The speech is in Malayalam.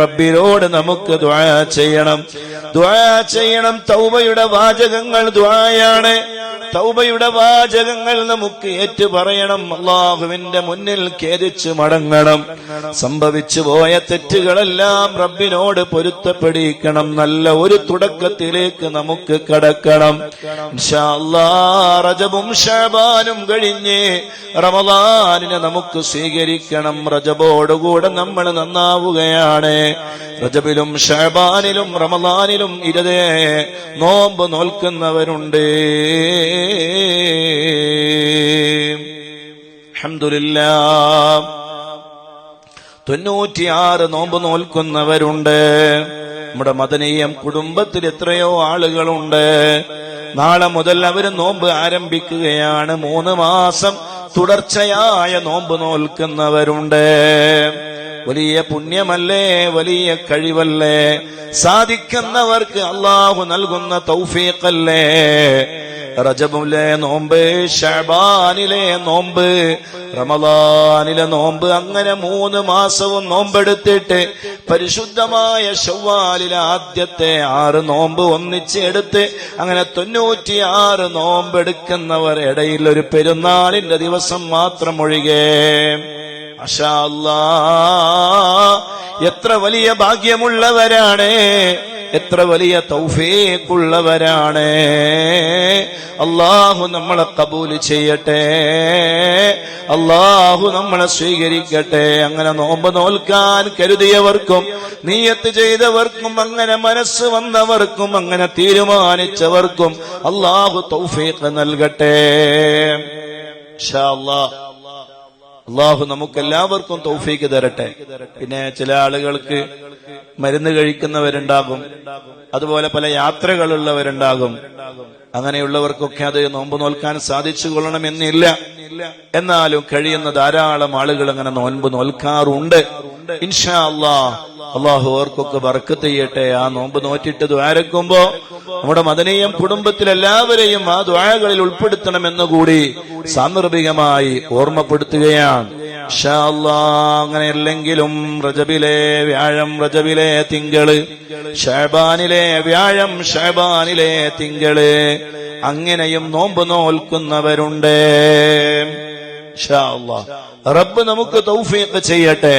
റബ്ബിനോട് നമുക്ക് ദ്വാ ചെയ്യണം. ദ്വാ ചെയ്യണം തൗബയുടെ വാചകങ്ങൾ ദ്വായാണ് തൗബയുടെ വാചകങ്ങൾ നമുക്ക് ഏറ്റു പറയണം. അള്ളാഹുവിന്റെ മുന്നിൽ ഖേദിച്ച് മടങ്ങണം. സംഭവിച്ചു പോയ തെറ്റുകളെല്ലാം റബ്ബിനോട് പൊരുത്തപ്പെടിക്കണം. നല്ല ഒരു തുടക്കത്തിലേക്ക് നമുക്ക് കടക്കണം. റജബും ഷാബാനും കഴിഞ്ഞ് റമദാനിനെ നമുക്ക് സ്വീകരിക്കണം. റജബോടുകൂടെ നമ്മൾ നന്നാവുകയാണ്. റജബിലും ഷാബാനിലും റമദാനിലും ഇരുതേ നോമ്പ് നോൽക്കുന്നവരുണ്ട്. അഹമ്മദില്ല തൊണ്ണൂറ്റിയാറ് നോമ്പ് നോൽക്കുന്നവരുണ്ട്. നമ്മുടെ മദനീയം കുടുംബത്തിൽ എത്രയോ ആളുകളുണ്ട്. നാളെ മുതൽ അവർ നോമ്പ് ആരംഭിക്കുകയാണ്. മൂന്ന് മാസം തുടർച്ചയായ നോമ്പ് നോൽക്കുന്നവരുണ്ട്. വലിയ പുണ്യമല്ലേ വലിയ കഴിവല്ലേ? സാധിക്കുന്നവർക്ക് അള്ളാഹു നൽകുന്ന തൗഫീഖല്ലേ? റജബിലെ നോമ്പ് ഷബാനിലെ നോമ്പ് റമദാനിലെ നോമ്പ് അങ്ങനെ മൂന്ന് മാസവും നോമ്പെടുത്തിട്ട് പരിശുദ്ധമായ ഷവ്വാലിലെ ആദ്യത്തെ ആറ് നോമ്പ് ഒന്നിച്ച് എടുത്ത് അങ്ങനെ തൊണ്ണൂറ്റിയാറ് നോമ്പെടുക്കുന്നവർ ഇടയിൽ ഒരു പെരുന്നാളിന്റെ ദിവസം മാത്രം ഒഴികെ. എത്ര വലിയ ഭാഗ്യമുള്ളവരാണ് എത്ര വലിയ തൗഫേക്കുള്ളവരാണ് അള്ളാഹു നമ്മളെ കബൂൽ ചെയ്യട്ടെ അള്ളാഹു നമ്മളെ സ്വീകരിക്കട്ടെ. അങ്ങനെ നോമ്പ് നോൽക്കാൻ കരുതിയവർക്കും നീയത്ത് ചെയ്തവർക്കും അങ്ങനെ മനസ്സ് വന്നവർക്കും അങ്ങനെ തീരുമാനിച്ചവർക്കും അള്ളാഹു തൗഫീഖ് നൽകട്ടെ. ഇൻഷാ അല്ലാഹ് അള്ളാഹു നമുക്ക് എല്ലാവർക്കും തൗഫീക്ക് തരട്ടെ. പിന്നെ ചില ആളുകൾക്ക് മരുന്ന് കഴിക്കുന്നവരുണ്ടാകും. അതുപോലെ പല യാത്രകളുള്ളവരുണ്ടാകും. അങ്ങനെയുള്ളവർക്കൊക്കെ അത് നോമ്പ് നോൽക്കാൻ സാധിച്ചു കൊള്ളണമെന്നില്ല എന്നാലും കഴിയുന്ന ധാരാളം ആളുകൾ അങ്ങനെ നോൻപ് നോൽക്കാറുണ്ട്. ഇൻഷാ അള്ളാ അള്ളാഹു അവർക്കൊക്കെ ബർക്കത്ത് ചെയ്യട്ടെ. ആ നോമ്പ് നോറ്റിട്ട് ദ്വാരക്കുമ്പോ നമ്മുടെ മദനീയം കുടുംബത്തിലെല്ലാവരെയും ആ ദ്വാരകളിൽ ഉൾപ്പെടുത്തണമെന്ന് കൂടി സാന്ദർഭികമായി ഓർമ്മപ്പെടുത്തുകയാണ്. അങ്ങനെ അല്ലെങ്കിലും റജബിലെ വ്യാഴം റജബിലെ തിങ്കൾ ഷാബാനിലെ വ്യാഴം ഷാബാനിലെ തിങ്കൾ അങ്ങനെയും നോമ്പ് നോൽക്കുന്നവരുണ്ട്. റബ്ബ് നമുക്ക് തൗഫീഖ് ചെയ്യട്ടെ.